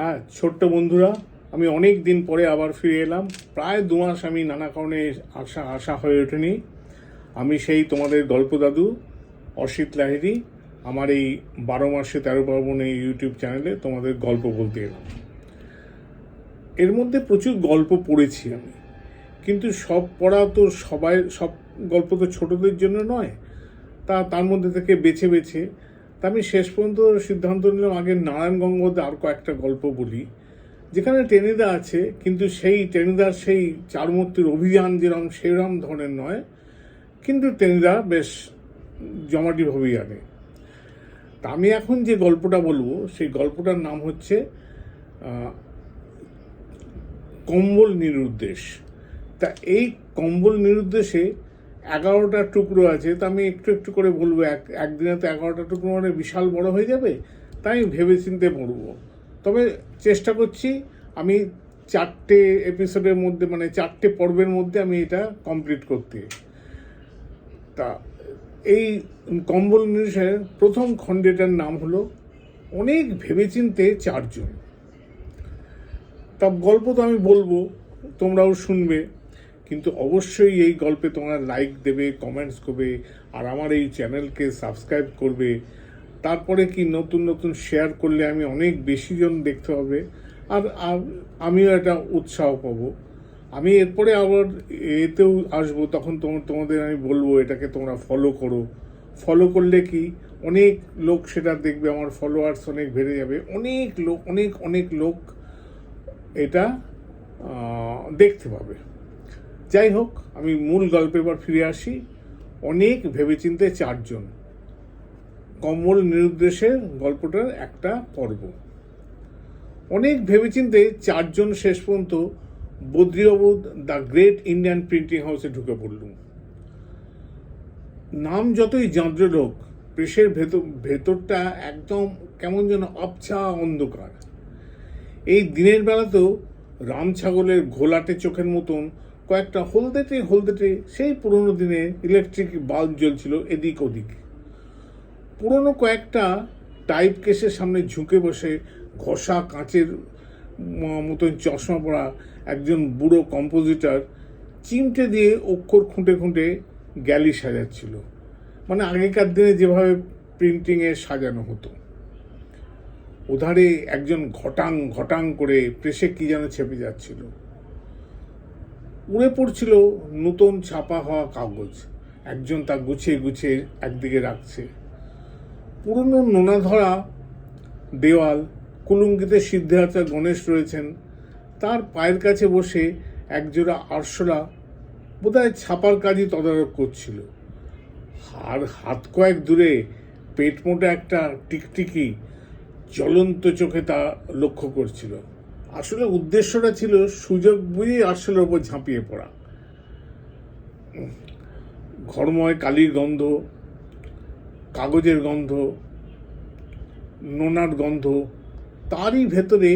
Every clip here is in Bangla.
হ্যাঁ ছোট্ট বন্ধুরা, আমি অনেক দিন পরে আবার ফিরে এলাম। প্রায় দু মাস আমি নানা কারণে আসা আশা হয়ে ওঠেনি। আমি সেই তোমাদের গল্প দাদু অসিত লাহিরি আমার এই বারো মাসে তেরো পার্বণ এই ইউটিউব চ্যানেলে তোমাদের গল্প বলতে এলাম। এর মধ্যে প্রচুর গল্প পড়েছি আমি। কিন্তু সব পড়া তো সবাই, সব গল্প তো ছোটদের জন্য নয়। তা, তার মধ্যে থেকে বেছে বেছে তা আমি শেষ পর্যন্ত সিদ্ধান্ত নিলাম, আগে নারায়ণ গঙ্গোতে আর কয়েকটা গল্প বলি। যেখানে টেনিদা আছে, কিন্তু সেই টেনিদার সেই চারমূর্তির অভিযান যেরকম সেরকম ধরনের নয়। কিন্তু টেনিদা বেশ জমাটিভাবেই আনে। তা আমি এখন যে গল্পটা বলব, সেই গল্পটার নাম হচ্ছে কম্বল নিরুদ্দেশ। তা এই কম্বল নিরুদ্দেশে এগারোটা টুকরো আছে, তা আমি একটু একটু করে বলব। এক, একদিনে তো এগারোটা টুকরো মানে বিশাল বড় হয়ে যাবে, তাই ভেবে চিনতে পড়ব তবে চেষ্টা করছি, আমি চারটে এপিসোডের মধ্যে মানে চারটে পর্বের মধ্যে আমি এটা কমপ্লিট করতে। তা, এই কম্বল নিরুদ্দেশের প্রথম খণ্ডেটার নাম হলো, অনেক ভেবেচিন্তে চারজন। তা গল্প তো আমি বলব, তোমরাও শুনবে। কিন্তু অবশ্যই এই গল্পে তোমরা লাইক দেবে কমেন্টস করবে, আর আমার এই চ্যানেলকে সাবস্ক্রাইব করবে। তারপরে কি নতুন নতুন শেয়ার করলে আমি অনেক বেশি জন দেখতে হবে আর আমিও এটা উৎসাহ পাবো। আমি এরপরে আবার এতেও আসব, তখন তোমার তোমাদের আমি বলব, এটাকে তোমরা ফলো করো। ফলো করলে কি, অনেক লোক সেটা দেখবে, আমার ফলোয়ার্স অনেক বেড়ে যাবে। অনেক লোক, অনেক অনেক লোক এটা দেখতে পাবে। যাই হোক আমি মূল গল্পে এবার ফিরে আসি। অনেক ভেবেচিন্তে চারজন। কম্বল নিরুদ্দেশের গল্পটার একটা পর্ব। অনেক ভেবেচিন্তে চারজন শেষ পর্যন্ত বদ্রীবাবু দ্য গ্রেট ইন্ডিয়ান প্রিন্টিং হাউসে ঢুকে পড়লুম। নাম যতই যান্ত্রলোক প্রেসের ভেতর ভেতরটা একদম কেমন যেন আবছা অন্ধকার। এই দিনের বেলাতেও রাম ছাগলের ঘোলাটে চোখের মতন কয়েকটা হলদেটে হলদেটে সেই পুরনো দিনে ইলেকট্রিক বাল্ব জ্বলছিল এদিক ওদিক। পুরনো কয়েকটা টাইপ কেসের সামনে ঝুঁকে বসে ঘষা কাঁচের মতন চশমা পরা একজন বুড়ো কম্পোজিটর চিমটে দিয়ে অক্ষর খুঁটে খুঁটে গ্যালি সাজাচ্ছিল। মানে আগেকার দিনে যেভাবে প্রিন্টিংয়ে সাজানো হতো। ওধারে একজন ঘটাং ঘটাং করে প্রেসে কি যেন চেপে যাচ্ছিল। উড়ে পড়ছিল নতুন ছাপা হওয়া কাগজ। একজন তা গুছিয়ে গুছিয়ে একদিকে রাখছে। পুরনো নোনা ধরা দেওয়াল, কুলুঙ্গিতে সিদ্ধার্থা গণেশ রয়েছেন। তার পায়ের কাছে বসে একজোড়া আরশোলা বোধহয় ছাপার কাজই তদারক করছিল। আর হাত কয়েক দূরে পেট মোটা একটা টিকটিকি জ্বলন্ত চোখে তা লক্ষ্য করছিল। আসলে উদ্দেশ্যটা ছিল সুযোগ বুঝেই আরশোলার ওপর ঝাঁপিয়ে পড়া। ঘরময় কালির গন্ধ, কাগজের গন্ধ, নোনার গন্ধ, তারই ভেতরে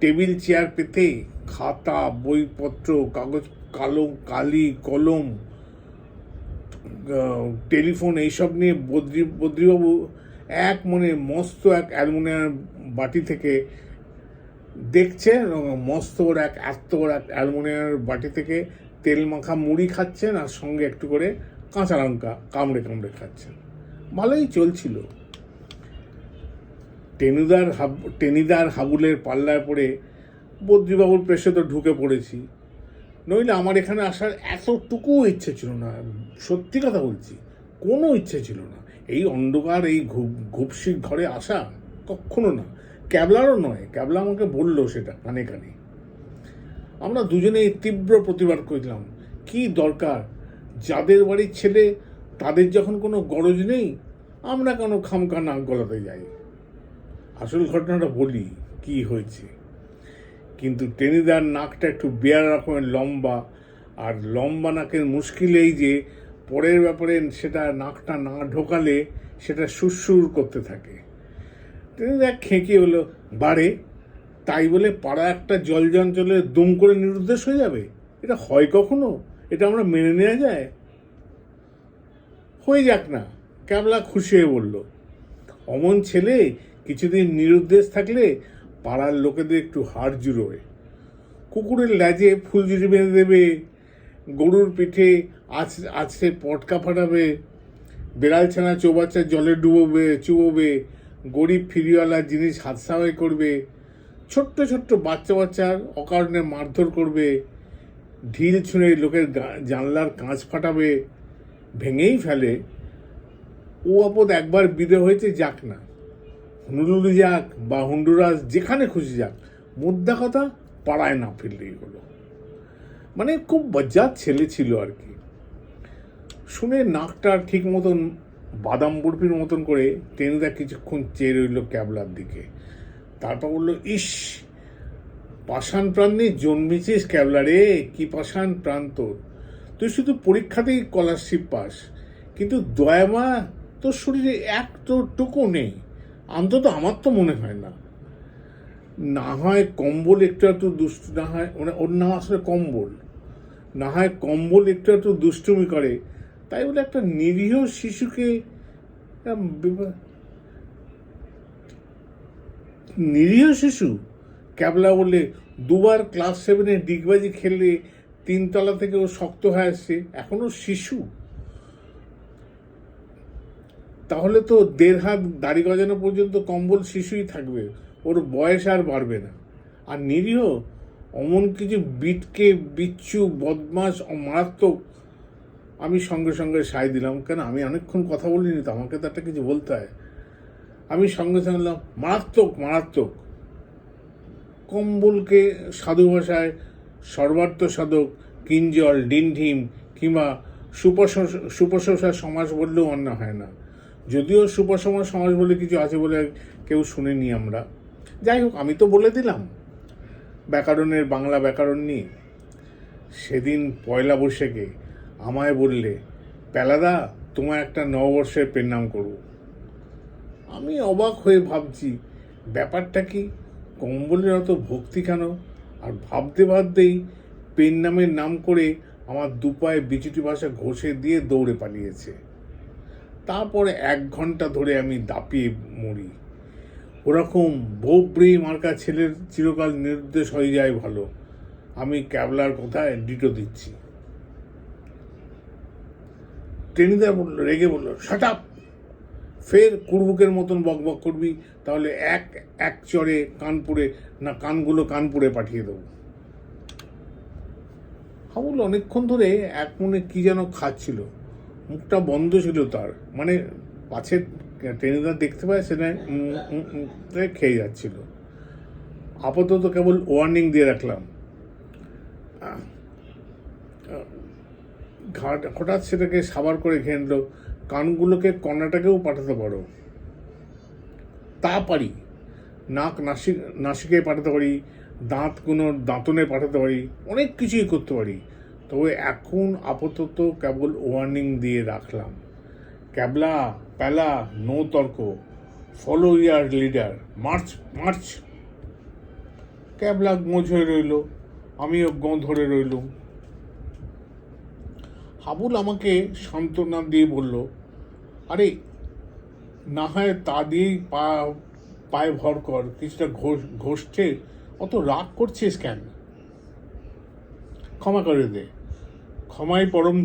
টেবিল চেয়ার পেতে খাতা, বইপত্র, কাগজ, কালো, কালি, কলম টেলিফোন এইসব নিয়ে বদ্রি, বদ্রিবাবু এক মনে মস্ত এক অ্যালুমিনিয়াম বাটি থেকে দেখছেন মস্ত বড় এক এত বড় এক অ্যালুমিনিয়ামের বাটি থেকে তেল মাখা মুড়ি খাচ্ছেন আর সঙ্গে একটু করে কাঁচা লঙ্কা কামড়ে কামড়ে খাচ্ছেন। ভালোই চলছিল। টেনিদার হাব, টেনিদার হাবুলের পাল্লায় পড়ে বদ্রিবাবুর প্রেসে তো ঢুকে পড়েছি। নইলে আমার এখানে আসার এতটুকু ইচ্ছে ছিল না। সত্যি কথা বলছি, কোনো ইচ্ছে ছিল না। এই অন্ধকার, এই ঘুপ- ঘুপসির ঘরে আসা কখনো না। ক্যাবলারও নয় ক্যাবলা আমাকে বলল সেটা, কানে কানে। আমরা দুজনেই তীব্র প্রতিবাদ করলাম, কি দরকার? যাদের বাড়ির ছেলে, তাদের যখন কোনো গরজ নেই, আমরা কেন খামকা নাক গলাতে যাই? আসল ঘটনাটা বলি, কি হয়েছে? কিন্তু টেনিদার নাকটা একটু বেয়ার রকমের লম্বা, আর লম্বা নাকের মুশকিল এই যে, পরের ব্যাপারে সেটা নাকটা না ঢোকালে সেটা সুরসুর করতে থাকে। টেনিদা খেঁকে হলো, বাড়ে, তাই বলে পাড়া একটা জল জঞ্চলে দুম করে নিরুদ্দেশ হয়ে যাবে? এটা হয় কখনো? এটা আমরা মেনে নেওয়া যায়? হয়ে যাক না ক্যাবলা খুশি হয়ে বলল। অমন ছেলে কিছুদিন নিরুদ্দেশ থাকলে পাড়ার লোকেদের একটু হাড় জুড়োয়। কুকুরের ল্যাজে ফুলঝুরি বেঁধে দেবে, গরুর পিঠে আছ আছে পটকা ফাটাবে, বেড়াল ছানা চৌবাচ্চার জলে ডুবোবে, চুবোবে গরিব ফিরিওয়ালা জিনিস হাতসাওয়াই করবে, ছোট্ট ছোট্ট বাচ্চা বাচ্চার অকারণে মারধর করবে, ঢিল ছুঁড়ে লোকের জানলার কাঁচ ফাটাবে, ভেঙেই ফেলে। ও আপদ একবার বিদে হয়েছে যাক না। হুনুলুলি যাক বা হুন্ডুরাস যেখানে খুশি যাক মুদ্রা কথা পাড়ায় না ফিরলেই হলো। মানে খুব বজ্জাত ছেলে ছিল আর কি। শুনে নাকটা ঠিক মতন বাদাম বরফির মতন করে টেনিদা কিছুক্ষণ চেয়ে রইল ক্যাবলার দিকে। তারপর বলল, ইস, পাষাণ প্রাণ জন্মেছিস ক্যাবলা রে কি পাষাণ প্রাণ তোর? তুই শুধু পরীক্ষাতেই স্কলারশিপ পাস, কিন্তু দয়ামা তোর শরীরে এক টুকু নেই, অন্তত আমার তো মনে হয় না। না হয় কম্বল একটু একটু দুষ্ট, না হয় মানে ওর নাম আসলে কম্বল। না হয় কম্বল একটু একটু দুষ্টুমি করে তাই বলে একটা নিরীহ শিশুকে নিরীহ শিশু, ক্যাবলা বললে দুবার ক্লাস সেভেনে ডিগবাজি খেললে তিনতলা থেকে ও শক্ত হয়ে আসছে এখনও শিশু। তাহলে তো দেড় হাত দাড়ি গজানো পর্যন্ত কম্বল শিশুই থাকবে, ওর বয়স আর বাড়বে না। আর নিরীহ, অমন কিছু বিটকে, বিচ্ছু বদমাস মারাত্মক আমি সঙ্গে সঙ্গে সাই দিলাম, কেন আমি অনেকক্ষণ কথা বলিনি তো, আমাকে তো একটা কিছু বলতে হয়। আমি সঙ্গে সঙ্গে বললাম, মারাত্মক মারাত্মক। কম্বলকে সাধু ভাষায় সর্বার্থ সাধক, কিঞ্জল, ডিনঢিম কিংবা সুপ্রশংসার সমাজ বললেও অন্য হয় না। যদিও সুপ্রশংসা সমাজ বলে কিছু আছে বলে কেউ শুনেনি আমরা। যাই হোক, আমি তো বলে দিলাম। ব্যাকরণের বাংলা ব্যাকরণ নিয়ে। সেদিন পয়লা বৈশাখে আমায় বললে, পেলাদা তোমার একটা নববর্ষের পেন্নাম করব। আমি অবাক হয়ে ভাবছি, ব্যাপারটা কি? কম্বলের অত ভক্তি কেন? আর ভাবতে ভাবতেই পেন নামের নাম করে আমার দুপায়ে বিচুটি ভাষা ঘষে দিয়ে দৌড়ে পালিয়েছে। তারপরে এক ঘণ্টা ধরে আমি দাপিয়ে মরি। ওরকম বৌব্রি মার্কা ছেলের চিরকাল নির্দেশ হয়ে যায় ভালো। আমি ক্যাবলার কথায় ডিটো দিচ্ছি। টেনিদা বলল, রেগে বলল শাট আপ ফের কুড়বুকের মতন বকবক করবি, তাহলে এক এক চরে কানপুরে না কানগুলো কানপুরে পাঠিয়ে দেবো। হাবুল অনেকক্ষণ ধরে এক মনে কি যেন খাচ্ছিল। মুখটা বন্ধ ছিল তার মানে পাছের ট্রেনিদার দেখতে পায় সেটা খেয়ে যাচ্ছিল। আপাতত কেবল ওয়ার্নিং দিয়ে রাখলাম। হঠাৎ সেটাকে সাবার করে ঘেনলো কানগুলোকে কর্ণাটাকেও পাঠাতে পারো। তা পারি। নাক নাসিক নাসিকে পাঠাতে পারি দাঁত কোনো দাঁতনে পাঠাতে পারি, অনেক কিছুই করতে পারি। তবে এখন আপাতত কেবল ওয়ার্নিং দিয়ে রাখলাম। ক্যাবলা, প্যালা, নো তর্ক। Follow your leader march march Kyabla গোঁ হয়ে রইল। আমিও গোঁ ধরে রইলুম। হাবুল আমাকে সান্ত্বনা দিয়ে বলল, আরে, না হয় তা দিয়েই পা, পায়ে ভর কর, কিছুটা ঘোষ, ঘষছে, অত রাগ করছিস কেন? ক্ষমা করে দে। ক্ষমাই পরম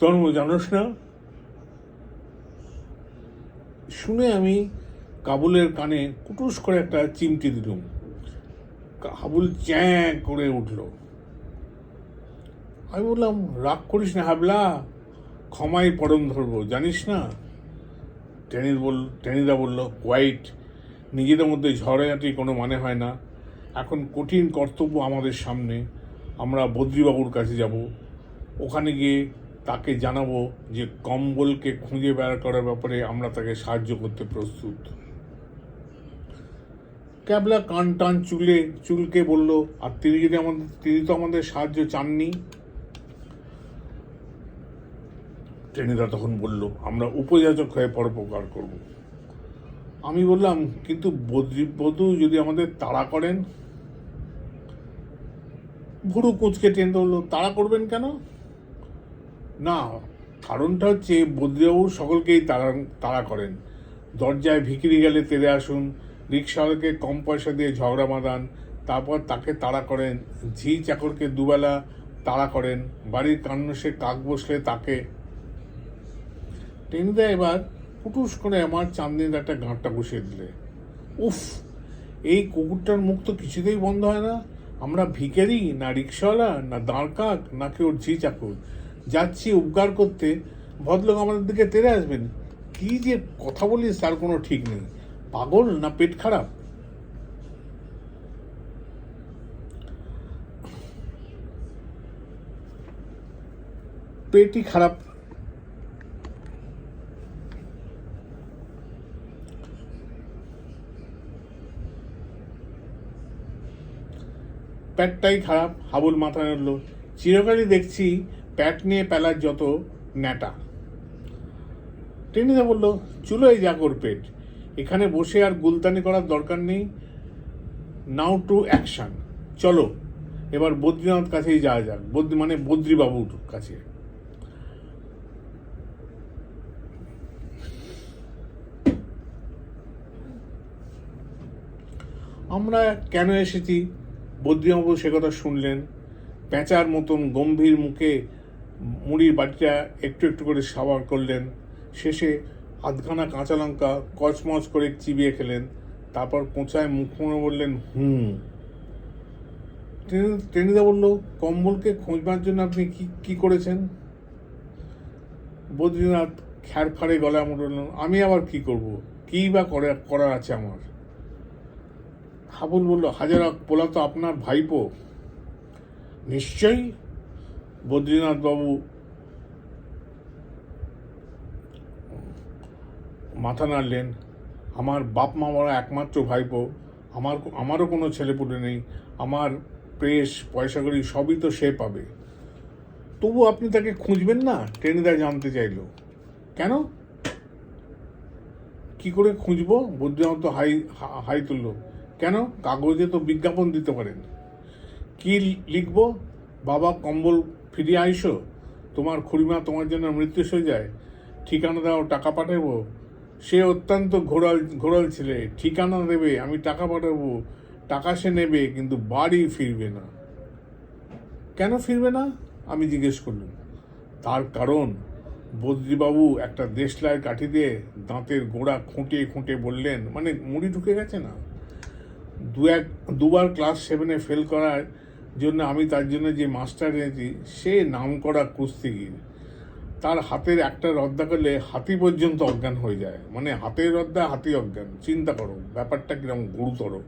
ধর্ম, জানোস না? শুনে আমি কাবুলের কানে কুটুস করে একটা চিমটি দিলুম। হাবুল চ্যাঁ করে উঠল। আমি বললাম, রাগ করিস না হাবলা, ক্ষমাই পরম ধরব জানিস না? টেনিস বল টেনিদা বলল হোয়াইট নিজেদের মধ্যে ঝড়াঝাটি কোনো মানে হয় না। এখন কঠিন কর্তব্য আমাদের সামনে। আমরা বদ্রীবাবুর কাছে যাব। ওখানে গিয়ে তাকে জানাব যে কম্বলকে খুঁজে বের করার ব্যাপারে আমরা তাকে সাহায্য করতে প্রস্তুত। ক্যাবলা কান টান চুলে, চুলকে বলল, আর তিনি যদি আমাদের, তিনি তো আমাদের সাহায্য চাননি? টেনিদা তখন বলল, আমরা উপযাচক হয়ে পরোপকার করব। আমি বললাম, কিন্তু বদ্রীবধূ যদি আমাদের তাড়া করেন? ভুরু কুঁচকে টেনে ধরলো, তাড়া করবেন কেন? না, কারণটা হচ্ছে বদ্রীবাবু সকলকেই তাড়া তাড়া করেন। দরজায় ভিকিরি গেলে তেড়ে আসুন রিক্সাওয়ালাকে কম পয়সা দিয়ে ঝগড়া বাঁধান তারপর তাকে তাড়া করেন। ঝি চাকরকে দুবেলা তাড়া করেন। বাড়ির কান্নসে কাক বসলে তাকে টেনিদা এবার পুটুস করে আমার চাঁদনির একটা গাঁটটা বসিয়ে দিলে। উফ, এই কুকুরটার মুখ তো কিছুতেই বন্ধ হয় না। আমরা ভিখারি, না রিক্সাওয়ালা, না দাঁড় কাক নাকি ওর ঝি চাকর। যাচ্ছি উপকার করতে, ভদ্রলোক আমাদের দিকে তেড়ে আসবেন। কি যে কথা বলিস, তার কোনো ঠিক নেই। পাগল না পেট খারাপ? পেটই খারাপ। প্যাটটাই খারাপ, হাবুল মাথা নাড়ল চিরকালই দেখছি প্যাট নিয়ে পেলার যত ন্যাটা। টেনিদা বলল চুলোই যা কর পেট। এখানে বসে আর গুলতানি করার দরকার নেই। Now to action. চলো, এবার বদ্রীনাথ কাছেই যাওয়া যাক। বদ্রী মানে বদ্রীবাবুর কাছে। আমরা কেন এসেছি? বদ্রীবাবু সে কথা শুনলেন। পেঁচার মতন গম্ভীর মুখে মুড়ির বাটিটা একটু একটু করে সাবার করলেন। শেষে আধখানা কাঁচা লঙ্কা কচমচ করে চিবিয়ে খেলেন। তারপর কোঁচায় মুখ মনে বললেন, হুম। টেনি- টেনিদা বলল কম্বলকে খোঁজবার জন্য আপনি কি কি করেছেন? বদ্রীনাথ খ্যার ফাড়ে গলায় বললেন আমি আবার কি করব? কি বা করে, করার আছে আমার? হাবুল বলল, হাজারা পোলা তো আপনার ভাইপো। নিশ্চয়ই, বদ্রীনাথ বাবু। মাথা নাড়লেন, আমার বাপ মামারা একমাত্র ভাইপো। আমার আমারও কোনো ছেলেপুলে নেই। আমার প্রেস পয়সা করি সবই তো সে পাবে। তবু আপনি তাকে খুঁজবেন না? টেনিদা জানতে চাইলো। কেন? কি করে খুঁজবো? বুদ্ধিমত হাই হাই তুললো। কেন? কাগজে তো বিজ্ঞাপন দিতে পারেন। কি লিখব? বাবা, কম্বল ফিরিয়ে আইসো। তোমার খুড়িমা তোমার জন্য মৃত্যু হয়ে যায়। ঠিকানা দাও, টাকা পাঠাবো। সে অত্যন্ত ঘোরাল ঘোরাল ছেলে। ঠিকানা দেবে, আমি টাকা পাঠাবো। টাকা সে নেবে, কিন্তু বাড়ি ফিরবে না। কেন ফিরবে না? আমি জিজ্ঞেস করলাম। তার কারণ? বদ্রীবাবু একটা দেশলাইয়ের কাঠি দিয়ে দাঁতের গোড়া খুঁটে খুঁটে বললেন মানে মুড়ি ঢুকে গেছে না? দু এক, দুবার ক্লাস সেভেনে ফেল করার জন্য আমি তার জন্য যে মাস্টার এনেছি, সে নাম করা কুস্তিগির। তার হাতের একটা রদ্দা করলে হাতি পর্যন্ত অজ্ঞান হয়ে যায়। মানে হাতের রদ্দা, হাতি অজ্ঞান। চিন্তা করো, ব্যাপারটা কীরকম গুরুতর।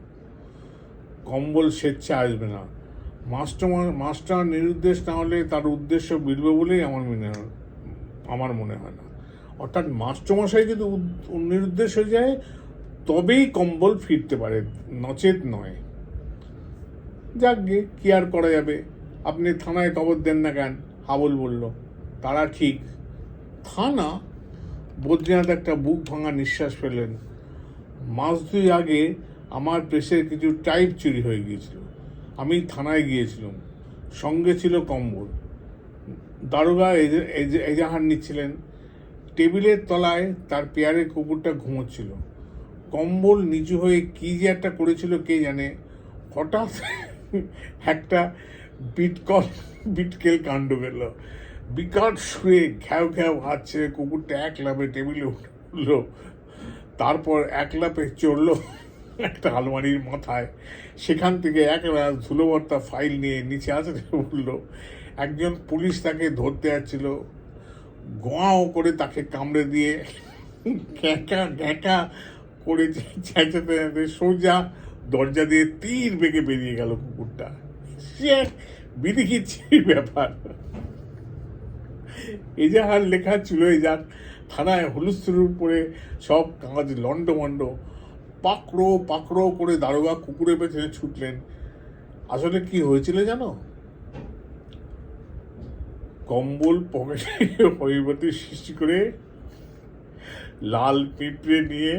কম্বল স্বেচ্ছা আসবে না। মাস্টার মাস্টার নিরুদ্দেশ না হলে তার উদ্দেশ্য বিড়বে বলেই আমার মনে হয়, আমার মনে হয় না। অর্থাৎ মাস্টারমশাই যদি নিরুদ্দেশ হয়ে যায় তবেই কম্বল ফিরতে পারে, নচেত নয়। যাক গে কি আর করা যাবে? আপনি থানায় খবর দেন না কেন? হাবুল বলল, তারা ঠিক। থানা? বদ্রীনাথ একটা বুক ভাঙা নিঃশ্বাস ফেলেন মাস দুই আগে আমার প্রেসের কিছু টাইপ চুরি হয়ে গিয়েছিল। আমি থানায় গিয়েছিলাম। সঙ্গে ছিল কম্বল। দারোগা এজে- এজে- এজাহার নিচ্ছিলেন। টেবিলের তলায় তার পেয়ারের কুকুরটা ঘুমোচ্ছিল। কম্বল নিচু হয়ে কি যে একটা করেছিল কে জানে। হঠাৎ একটা বিটকল, বিটকেল কাণ্ড গেল বিকট শুয়ে ঘ্যাও ঘ্যাও হাত ছেড়ে কুকুরটা এক লাফে টেবিলে উঠল। তারপর এক লাপে চড়লো একটা আলমারির মাথায়। সেখান থেকে এক রাত ধুলোবর্তা ফাইল নিয়ে নিচে আসতে উঠল একজন পুলিশ তাকে ধরতে যাচ্ছিল। গোয়াও করে তাকে কামড়ে দিয়ে ঘ্যাঁকা ঘ্যাঁকা করে চেঁচাতে চেঁচাতে সোজা দরজা দিয়ে তীর বেগে বেরিয়ে গেল কুকুরটা। সে বিধিকিচ্ছির ব্যাপার। এজাহার লেখা চুলোয় যাক থানায় হুলুস্থুলুর পরে সব কাগজ লন্ডমন্ড পাকড়ো পাকড়ো করে দারোগা কুকুরের পেছনে ছুটলেন। আসলে কি হয়েছিল জানো? কম্বল পকেটে হরিবতীর সৃষ্টি করে লাল পিঁপড়ে নিয়ে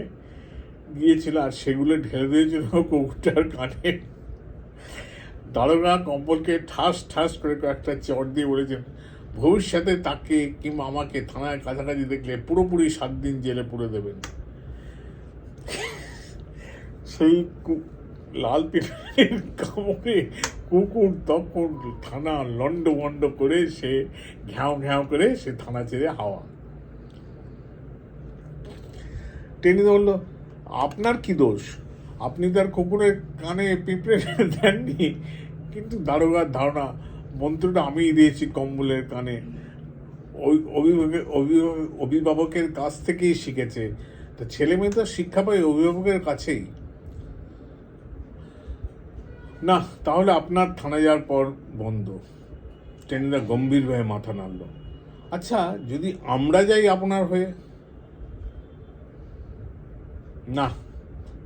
গিয়েছিল আর সেগুলো ঢেলে দিয়েছিল কুকুরটার কানে। দারোগা কম্বলকে ঠাস ঠাস করে কয়েকটা চট দিয়ে বলেছেন, ভবিষ্যতে তাকে কিংবা আমাকে থানায় কাছাকাছি দেখলে পুরোপুরি সাত দিন জেলে পুরে দেবেন। সেই লাল পিঁপড়ের কামড়ে কুকুর তখন থানা লন্ড বন্ড করে সে ঘ্যাও ঘ্যাও করে সে থানা ছেড়ে হাওয়া। টেনে ধরলো। আপনার কি দোষ? আপনি তার কুকুরের কানে পিঁপড়ে দেননি। কিন্তু দারোগার ধারণা, মন্ত্রটা আমিই দিয়েছি কম্বলের কানে। ওই অভিভাবকের অভিভাবক- অভিভাবকের কাছ থেকেই শিখেছে। তো ছেলে মেয়ে তো শিক্ষা পায় অভিভাবকের কাছেই। না, তাহলে আপনার থানায় যাওয়ার পর বন্ধ। টেনিদা গম্ভীরভাবে মাথা নাড়ল। আচ্ছা যদি আমরা যাই আপনার হয়ে? না,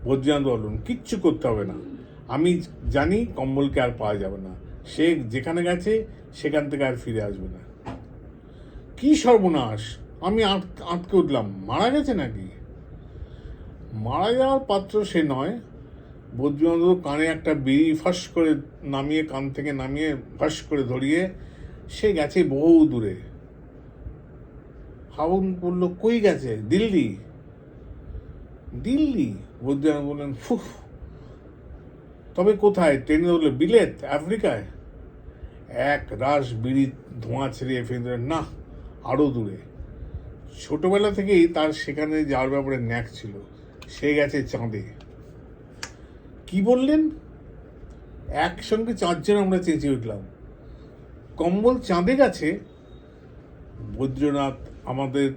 বদ্রীনাথ বলুন, কিচ্ছু করতে হবে না। আমি জানি কম্বলকে আর পাওয়া যাবে না। সে যেখানে গেছে, সেখান থেকে আর ফিরে আসবে না। কি সর্বনাশ! আমি আট- আটকে উঠলাম। মারা গেছে নাকি? মারা যাওয়ার পাত্র সে নয়। বদ্রীনাথ কানে একটা বিড়ি ফাঁস করে নামিয়ে, কান থেকে নামিয়ে ফাঁস করে ধরিয়ে, সে গেছে বহু দূরে। হাবুন বলল, কই গেছে? দিল্লি? দিল্লি? বদ্রীনাথ বললেন ফুফ তবে কোথায়? ট্রেনে ধরলে বিলেত? আফ্রিকায়? এক রাস বিড়ি ধোঁয়া ছেড়ে ফেলে না আরও দূরে। ছোটবেলা থেকেই তার সেখানে যাওয়ার ব্যাপারে ন্যাক ছিল। সে গেছে চাঁদে। কি বললেন? একসঙ্গে চারজন আমরা চেঁচিয়ে উঠলাম। কম্বল চাঁদে গেছে? বৈদ্যনাথ আমাদের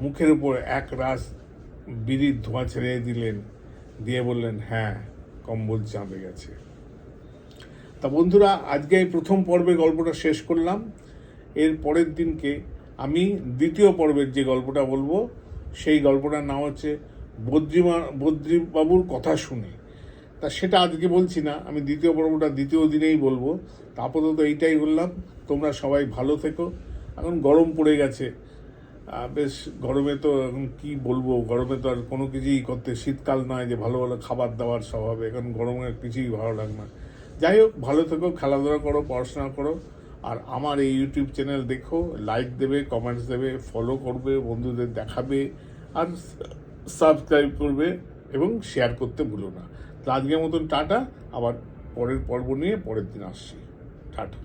মুখের উপর এক রাস বিড়ির ধোঁয়া ছেড়ে দিলেন, দিয়ে বললেন হ্যাঁ কম্বল চাঁদে গেছে। তা বন্ধুরা, আজকে এই প্রথম পর্বে গল্পটা শেষ করলাম। এর পরের দিনকে আমি দ্বিতীয় পর্বের যে গল্পটা বলব, সেই গল্পটার নাম হচ্ছে বদ্রিমা বদ্রিবাবুর কথা শুনে। তা সেটা আজকে বলছি না, আমি দ্বিতীয় পর্বটা দ্বিতীয় দিনেই বলব। তা আপাতত এইটাই বললাম। তোমরা সবাই ভালো থেকো। এখন গরম পড়ে গেছে। বেশ গরমে তো এখন কি বলব, গরমে তো আর কোনো কিছুই করতে, শীতকাল নয় যে ভালো ভালো খাবার দাবার সব হবে এখন গরমে কিছুই ভালো লাগে না। যাই হোক, ভালো থেকো, খেলাধুলা করো, পড়াশোনা করো, আর আমার এই ইউটিউব চ্যানেল দেখো লাইক দেবে কমেন্টস দেবে ফলো করবে, বন্ধুদের দেখাবে, আর সাবস্ক্রাইব করবে, এবং শেয়ার করতে ভুলো না। তো আজকের মতন টাটা, আবার পরের পর্ব নিয়ে পরের দিন আসছি। টাটা।